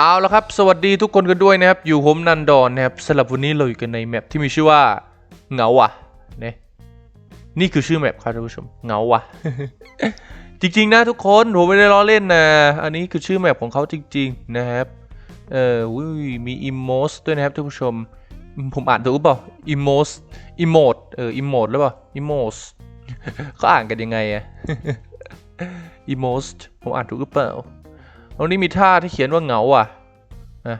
เอาละครับ สวัสดีทุกคนกันด้วยนะครับ อยู่ผมนันดอนนะครับสำหรับวันนี้เราอยู่กันในแมปที่มีชื่อว่าเหงาว่ะเนี่ยนี่คือชื่อแมปครับท่านผู้ชมเหงาว่ะ จริงๆนะทุกคนผมไม่ได้ล้อเล่นนะ อันนี้คือชื่อแมปของเขาจริง ๆ นะครับเอออุ้ยมี Immos ด้วยนะครับท่านผู้ชม ผมอ่านถูกหรือเปล่า Immos Emote เออ Emote หรือเปล่า Immos เขาอ่านกันยังไงอะ Immos ผมอ่านถูกหรือเปล่า ตรงนี้มีท่าที่เขียนว่าเหงาอะนะ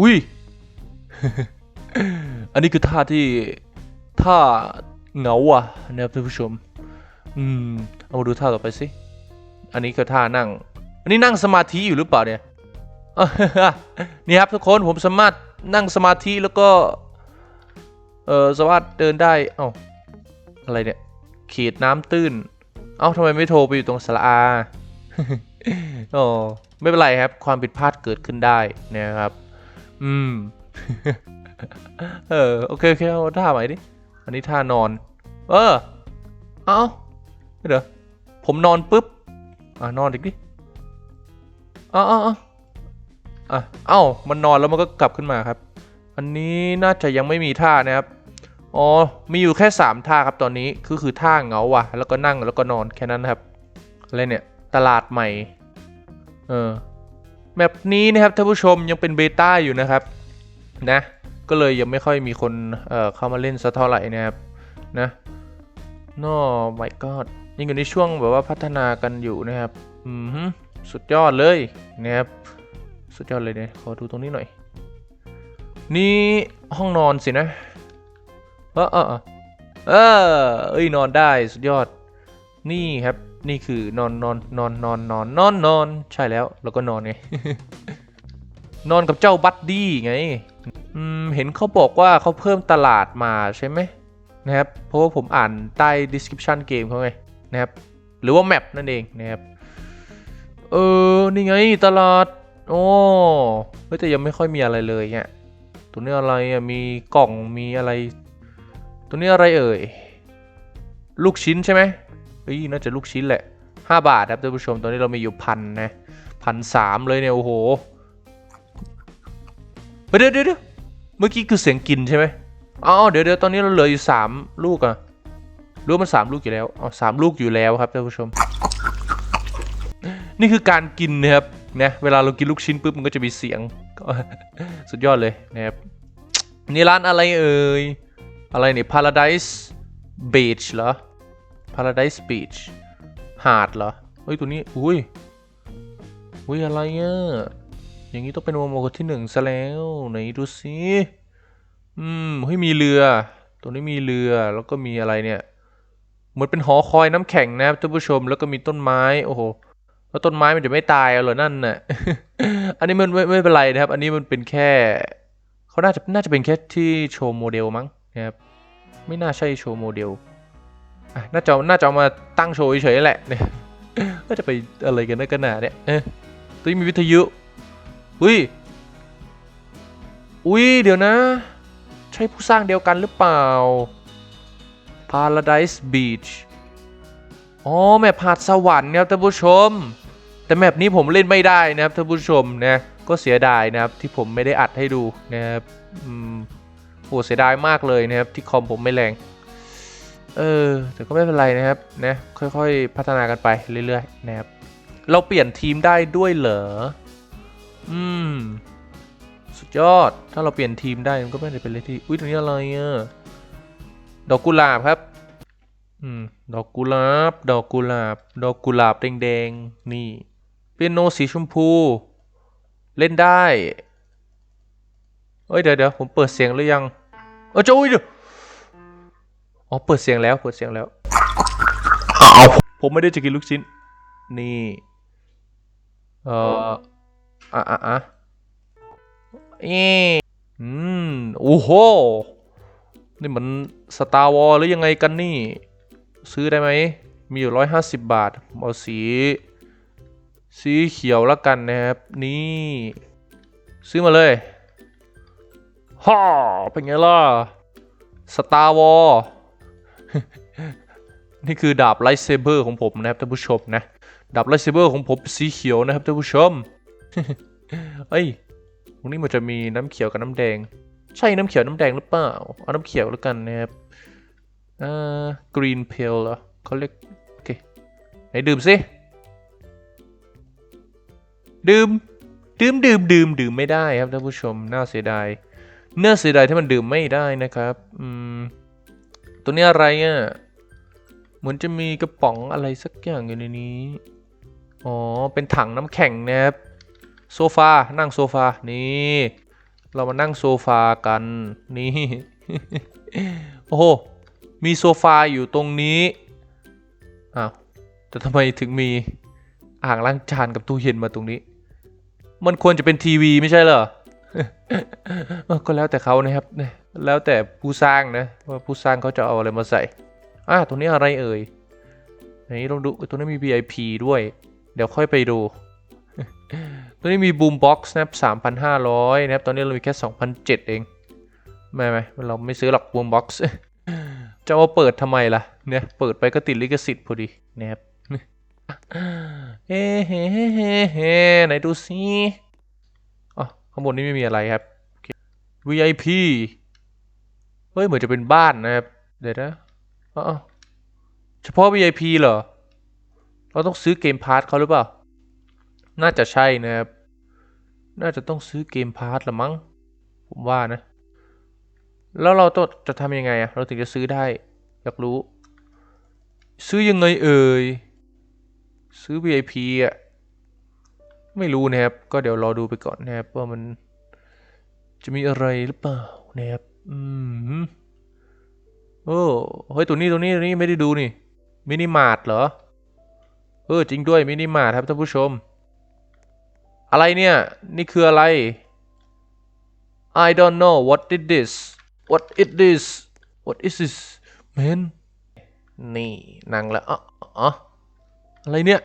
อุ้ย อันนี้คือท่าที่ท่าเหงาอะนะครับท่านผู้ชม อืม เอามาดูท่าต่อไปสิ อันนี้คือท่านั่ง อันนี้นั่งสมาธิอยู่หรือเปล่าเนี่ย นี่ครับทุกคนผมสามารถนั่งสมาธิแล้วก็ เออสามารถเดินได้ เอ้า อะไรเนี่ยเขตน้ำตื้น เอ้าทำไมไม่โทรไปอยู่ตรงสระอาโอ้ ไม่เป็นไรครับความผิดพลาดเกิดขึ้นได้นะครับ อืม เออโอเคโอเคเอาท่าใหม่ดิ อันนี้ท่านอน เออ เอาไม่เดี๋ยวผมนอนปุ๊บ อะนอนอีกดิเอ้าอ้าเอ้าอะเอ้ามันนอนแล้วมันก็กลับขึ้นมาครับ อันนี้น่าจะยังไม่มีท่านะครับ อ๋อ มีอยู่แค่สามท่าครับตอนนี้ คือคือท่าเหงาว่ะ แล้วก็นั่งแล้วก็นอนแค่นั้นนครับ อะไรเนี่ย ตลาดใหม่ เออแมปนี้นะครับท่านผู้ชมยังเป็นเบต้าอยู่นะครับนะก็เลยยังไม่ค่อยมีคนเอ่อเข้ามาเล่นสักเท่าไหร่นะครับนะนอ my god ยังอยู่ในช่วงแบบว่าพัฒนากันอยู่นะครับอืมสุดยอดเลยนะครับสุดยอดเลยเนี่ยขอดูตรงนี้หน่อย นี่ห้องนอนสินะเออเออเออเออเอ้ยนอนได้สุดยอด นี่ครับนี่คือนอนนอนนอนนอนนอนนอนนอนใช่แล้วแล้วก็นอนไงนอนกับเจ้าบัดดี้ไงเห็นเขาบอกว่าเขาเพิ่มตลาดมาใช่ไหมนะครับเพราะว่าผมอ่านใต้ description เกมเขาไงนะครับหรือว่าแมปนั่นเองนะครับเออนี่ไงตลาดโอ้แต่ยังไม่ค่อยมีอะไรเลยเนี่ยตัวนี้อะไรอะมีกล่องมีอะไร ตัวนี้อะไรเอ่ยลูกชิ้นใช่ไหม เฮ้ยน่าจะลูกชิ้นแหละ 5 บาทครับท่านผู้ชมตอนนี้เรามีอยู่พันนะพันสามเลยเนี่ย โอ้โหเดี๋ยวเดี๋ยวเมื่อกี้คือเสียงกินใช่ไหมอ๋อเดี๋ยวเดี๋ยวตอนนี้เราเหลืออยู่สามลูกอะรู้มันสามลูกอยู่แล้วอ๋อสามลูกอยู่แล้วครับท่านผู้ชม นี่คือการกินนะครับนะเวลาเรากินลูกชิ้นปุ๊บมันก็จะมีเสียงสุดยอดเลยนะครับนี่ร้านอะไรเอ่ยอะไรเนี่ย Paradise Beach เหรอ Paradise Beach หาดเหรอ เฮ้ย ตัวนี้ อุ้ย อุ้ย อะไรอะ อย่างนี้ต้องเป็นโมโมที่หนึ่งซะแล้ว ไหนดูสิอืม เฮ้ย มีเรือ ตัวนี้มีเรือ แล้วก็มีอะไรเนี่ย เหมือนเป็นหอคอยน้ำแข็งนะครับท่านผู้ชม แล้วก็มีต้นไม้ โอ้โห แล้วต้นไม้มันจะไม่ตายเอาเหรอ นั่นน่ะ อันนี้มันไม่ไม่เป็นไรนะครับ อันนี้มันเป็นแค่ เขาน่าจะน่าจะเป็นแค่ที่โชว์โมเดลมั้งนะครับ ไม่น่าใช่โชว์โมเดล น่าจะน่าจะเอมาตั้งโชว์เฉยๆแหละเนี่ยก็จะไปอะไรกันนักกันหนาเนี่ยเอ๊ะตัวนี้มีวิทยุอุ้ยอุ้ยเดี๋ยวนะ ใช่ผู้สร้างเดียวกันหรือเปล่า Paradise Beach อ๋อแมปหาดสวรรค์นะครับท่านผู้ชม แต่แมปนี้ผมเล่นไม่ได้นะครับท่านผู้ชมนะก็เสียดายนะครับที่ผมไม่ได้อัดให้ดูนะครับอืมโหเสียดายมากเลยนะครับที่คอมผมไม่แรง เออแต่ก็ไม่เป็นไรนะครับนะค่อยๆ พัฒนากันไปเรื่อยๆนะครับเราเปลี่ยนทีมได้ด้วยเหรออืมสุดยอดถ้าเราเปลี่ยนทีมได้มันก็ไม่ได้เป็นเลยที่อุ้ยตรงนี้อะไรอะดอกกุหลาบครับอืมดอกกุหลาบ ดอกกุหลาบ ดอกกุหลาบแดงๆนี่เปียโนสีชมพู เล่นได้เอ้ยเดี๋ยวเดี๋ยวผมเปิดเสียงหรือยังเออจะอุ้ยเดี๋ยว อ๋อเปิดเสียงแล้วเปิดเสียงแล้ว ผมไม่ได้จะกินลูกชิ้น นี่ เอ่ออะอะอะเอ๊ะอืมโอ้โห นี่มันสตาร์วอลหรือยังไงกันนี่ ซื้อได้ไหม มีอยู่ร้อยห้าสิบบาทผมเอาสี สีเขียวแล้วกันนะครับ นี่ ซื้อมาเลยฮ่าเป็นไงล่ะสตาร์วอล นี่คือดาบไลท์เซเบอร์ของผมนะครับท่านผู้ชมนะดาบไลท์เซเบอร์ของผมสีเขียวนะครับท่านผู้ชมเอ้ยตรงนี้มันจะมีน้ำเขียวกับน้ำแดง ใช่น้ำเขียวน้ำแดงหรือเปล่าเอาน้ำเขียวแล้วกันนะครับเอ่อ green pill เหรอเขาเรียกโอเคไหนดื่มสิดื่มดื่มดื่มดื่มดื่มไม่ได้ครับท่านผู้ชมน่าเสียดายน่าเสียดายที่มันดื่มไม่ได้นะครับ อืม ตัวนี้อะไรอะ เหมือนจะมีกระป๋องอะไรสักอย่างอยู่ในนี้ อ๋อ เป็นถังน้ำแข็งนะครับ โซฟา นั่งโซฟา นี่ เรามานั่งโซฟากัน นี่ โอ้โห มีโซฟาอยู่ตรงนี้ อ้าว แต่ทำไมถึงมีอ่างล้างจานกับตู้เย็นมาตรงนี้ มันควรจะเป็นทีวีไม่ใช่เหรอเออก็แล้วแต่เขานะครับเนี่ย แล้วแต่ผู้สร้างนะว่าผู้สร้างเขาจะเอาอะไรมาใส่อะตรงนี้อะไรเอ่ยไหนลองดูตรงนี้มี VIP ด้วย เดี๋ยวค่อยไปดู ตัวนี้มีบูมบ็อกซ์นะครับ3,500นะครับ ตอนนี้เรามีแค่2,007เอง ไม่ไม่เราไม่ซื้อหรอกบูมบ็อกซ์จะมาเปิดทำไมล่ะ เนี่ย เปิดไปก็ติดลิขสิทธิ์พอดีนะครับเฮ้เฮ้เฮ้เฮ้ไหนดูสิอ๋อข้างบนนี้ไม่มีอะไรครับ VIP เฮ้ยเหมือนจะเป็นบ้านนะครับ เดี๋ยวนะอ๋อเฉพาะ VIP เหรอ เราต้องซื้อเกมพาร์ทเขาหรือเปล่า น่าจะใช่นะครับ น่าจะต้องซื้อเกมพาร์ทละมั้ง ผมว่านะ แล้วเราต้องจะทำยังไงอะเราถึงจะซื้อได้ อยากรู้ ซื้อยังไงเอ่ย ซื้อ VIP อะไม่รู้นะครับ ก็เดี๋ยวรอดูไปก่อนนะครับว่ามันจะมีอะไรหรือเปล่านะครับ อืม โอ้เฮ้ยตัวนี้ตัวนี้ตัวนี้ไม่ได้ดูนี่มินิมาร์ทเหรอเออจริงด้วยมินิมาร์ทครับท่านผู้ชม อะไรเนี่ย นี่คืออะไร I don't know what is this what is this what is this man นี่นั่งแล้วอ๋ออ๋ออะไรเนี่ย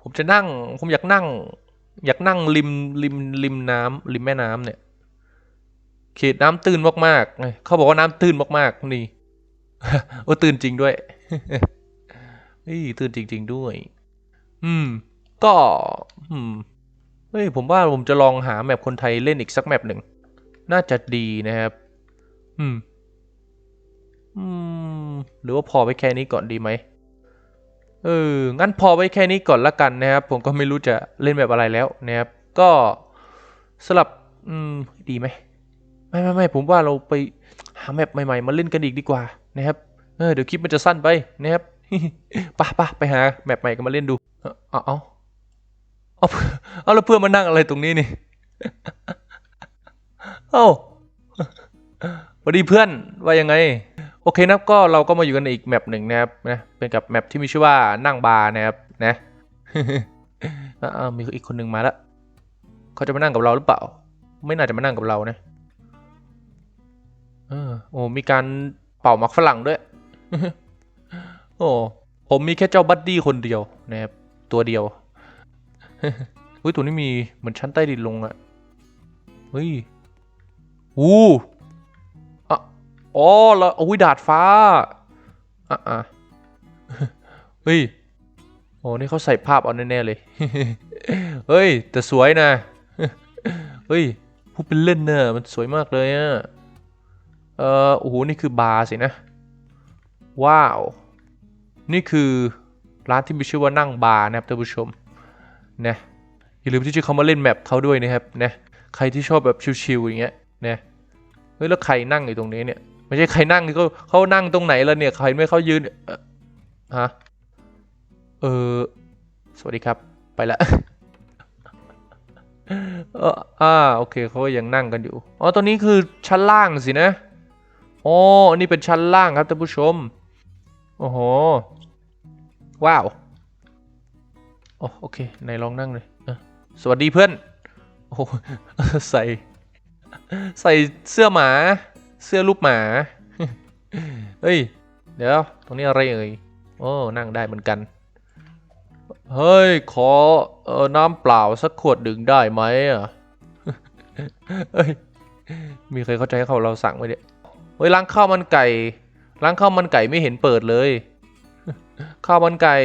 ผมจะนั่ง ผมอยากนั่ง อยากนั่งริมริมริมน้ำริมแม่น้ำเนี่ย เขตน้ำตื้นมากๆเอ้ยเขาบอกว่าน้ำตื้นมากๆนี่โอ้ตื้นจริงด้วยเฮ้ยตื้นจริง ๆด้วย อืม ก็ อืมเฮ้ยผมว่าผมจะลองหาแมปคนไทยเล่นอีกสักแมปหนึ่ง น่าจะดีนะครับ อืม อืม หรือว่าพอไว้แค่นี้ก่อนดีไหมเออ งั้นพอไว้แค่นี้ก่อนละกันนะครับ ผมก็ไม่รู้จะเล่นแบบอะไรแล้วนะครับ ก็สลับ อืม ดีไหม ไม่ไม่ไม่ผมว่าเราไปหาแมปใหม่ๆ มาเล่นกันอีกดีกว่านะครับเออเดี๋ยวคลิปมันจะสั้นไปนะครับปะปะไปหาแมปใหม่กันมาเล่นดู เอาเอาเอาเอาเอาแล้วเพื่อนมานั่งอะไรตรงนี้นี่เอ้าสวัสดีเพื่อนว่ายังไง โอเคนับก็เราก็มาอยู่กันอีกแมปหนึ่งนะครับนะเป็นกับแมปที่มีชื่อว่านั่งบาร์นะครับนะมีอีกคนหนึ่งมาแล้วเขาจะมานั่งกับเราหรือเปล่า ไม่น่าจะมานั่งกับเรานะ เออโอ้มีการเป่าหมักฝรั่งด้วย โอ้ผมมีแค่เจ้าบัดดี้คนเดียวนะครับตัวเดียวเฮ้ยตัวนี้มีเหมือนชั้นใต้ดินลงอะเฮ้ยอู้อะอ๋อแล้วอุ้ยดาดฟ้าอะอะเฮ้ยโอ้นี่เขาใส่ภาพเอาแน่ๆเลย เฮ้ย แต่สวยนะ เฮ้ยพูดเป็นเล่นเนอะมันสวยมากเลยอะ เออโอ้โห นี่คือบาร์สินะ ว้าว นี่คือร้านที่มีชื่อว่านั่งบาร์นะครับท่านผู้ชมนะอย่าลืมที่จะเข้ามาเล่นแมปเขาด้วยนะครับนะใครที่ชอบแบบชิลๆอย่างเงี้ยนะเฮ้ยแล้วใครนั่งอยู่ตรงนี้เนี่ยไม่ใช่ใครนั่งนี่เขาเขานั่งตรงไหนแล้วเนี่ยใครไม่เขายืนฮะเออสวัสดีครับไปละเอออ่าโอเคเขายังนั่งกันอยู่อ๋อตอนนี้คือชั้นล่างสินะ อ๋ออันนี้เป็นชั้นล่างครับท่านผู้ชม โอ้โห ว้าว โอโอเคไหนลองนั่งเลยสวัสดีเพื่อน โอ้ใส่ ใส่เสื้อหมา เสื้อรูปหมา เฮ้ย เดี๋ยว ตรงนี้อะไรเอ่ย โอ้ นั่งได้เหมือนกัน เฮ้ย ขอเออน้ำเปล่าสักขวดดึงได้ไหมอะเฮ้ย มีใครเข้าใจเขาเราสั่งไว้เนี่ย เฮ้ยร้านข้าวมันไก่ร้านข้าวมันไก่ไม่เห็นเปิดเลยข้าวมันไก่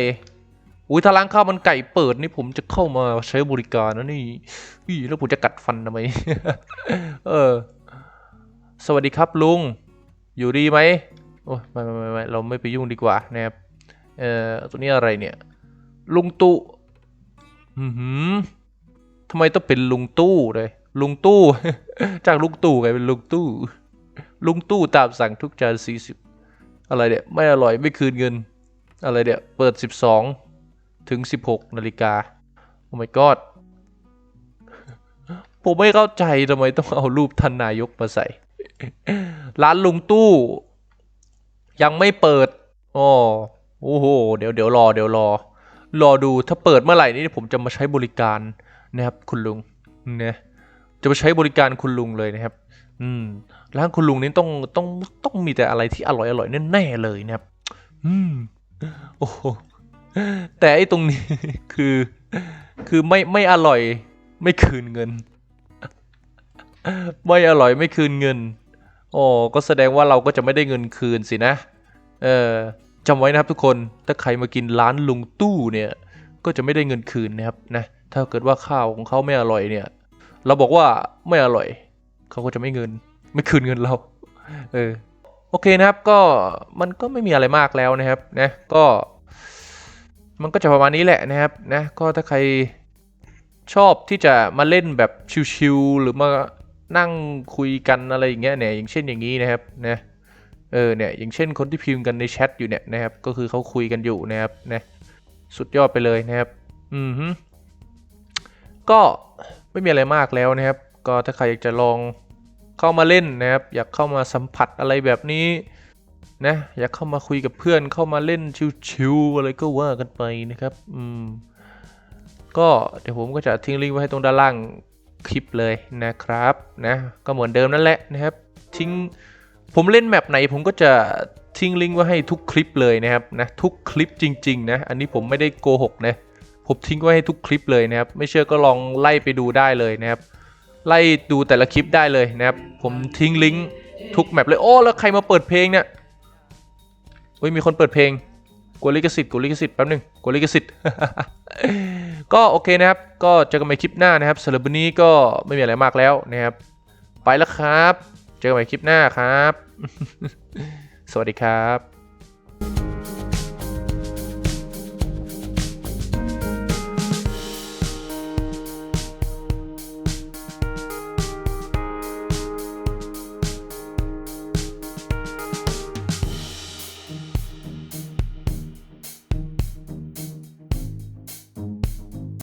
อุ้ยถ้าร้านข้าวมันไก่เปิดนี่ผมจะเข้ามาใช้บริการนะนี่แล้วผมจะกัดฟันทำไมเออ สวัสดีครับลุง อยู่ดีไหมโอ้ยไม่ไม่ไม่ไม่เราไม่ไปยุ่งดีกว่านะครับเอ่อตัวนี้อะไรเนี่ย ลุงตู่อือหือทำไมต้องเป็นลุงตู้เลยลุงตู้ จากลุงตู่กลายเป็นลุงตู้ ลุงตู้ตามสั่งทุกจานสี่สิบอะไรเนี่ยไม่อร่อยไม่คืนเงิน อะไรเนี่ยเปิดสิบสองถึงสิบหกนาฬิกาโอ้ my god ผมไม่เข้าใจทำไมต้องเอารูปท่านนายกมาใส่ ร้านลุงตู้ ยังไม่เปิดอ๋อโอ้โห เดี๋ยวเดี๋ยวรอเดี๋ยวรอ รอดูถ้าเปิดเมื่อไหร่นี่ผมจะมาใช้บริการนะครับคุณลุงเนี่ยจะมาใช้บริการคุณลุงเลยนะครับ อืมร้านคุณลุงนี่ต้องต้องต้องมีแต่อะไรที่อร่อยอร่อยแน่ๆเลยนะครับ อืม โอ้โหแต่ไอ้ตรงนี้คือ คือไม่ไม่อร่อย ไม่คืนเงิน ไม่อร่อยไม่คืนเงินอ๋อก็แสดงว่าเราก็จะไม่ได้เงินคืนสินะ เออจำไว้นะครับทุกคน ถ้าใครมากินร้านลุงตู้เนี่ย ก็จะไม่ได้เงินคืนนะครับนะ ถ้าเกิดว่าข้าวของเขาไม่อร่อยเนี่ย เราบอกว่าไม่อร่อย เขาก็จะไม่เงิน ไม่คืนเงินเรา เออ โอเคนะครับ ก็มันก็ไม่มีอะไรมากแล้วนะครับ นะ ก็ มันก็จะประมาณนี้แหละนะครับ นะ ก็ถ้าใครชอบที่จะมาเล่นแบบชิวๆหรือมานั่งคุยกันอะไรอย่างเงี้ยเนี่ย อย่างเช่นอย่างนี้นะครับ นะ เออ เนี่ย อย่างเช่นคนที่พิมพ์กันในแชทอยู่เนี่ยนะครับ ก็คือเขาคุยกันอยู่นะครับ นะ สุดยอดไปเลยนะครับ อือฮึก็ไม่มีอะไรมากแล้วนะครับ ก็ถ้าใครอยากจะลอง เข้ามาเล่นนะครับ อยากเข้ามาสัมผัสอะไรแบบนี้นะอยากเข้ามาคุยกับเพื่อนเข้ามาเล่นชิวๆอะไรก็ว่ากันไปนะครับอืมก็เดี๋ยวผมก็จะทิ้งลิงก์ไว้ให้ตรงด้านล่างคลิปเลยนะครับนะก็เหมือนเดิมนั่นแหละนะครับทิ้งผมเล่นแมปไหนผมก็จะทิ้งลิงก์ไว้ให้ทุกคลิปเลยนะครับนะทุกคลิปจริงๆนะอันนี้ผมไม่ได้โกหกนะผมทิ้งไว้ให้ทุกคลิปเลยนะครับ ไม่เชื่อก็ลองไล่ไปดูได้เลยนะครับ ไล่ดูแต่ละคลิปได้เลยนะครับ ผมทิ้งลิงก์ทุกแมปเลย โอ้ แล้วใครมาเปิดเพลงเนี่ยเฮ้ยมีคนเปิดเพลงกลัวลิขสิทธิ์กลัวลิขสิทธิ์แป๊บหนึงกลัวลิขสิทธิ์ก็โอเคนะครับ ก็เจอกันใหม่คลิปหน้านะครับสำหรับวันนี้ก็ไม่มีอะไรมากแล้วนะครับ ไปแล้วครับ เจอกันใหม่คลิปหน้าครับ สวัสดีครับ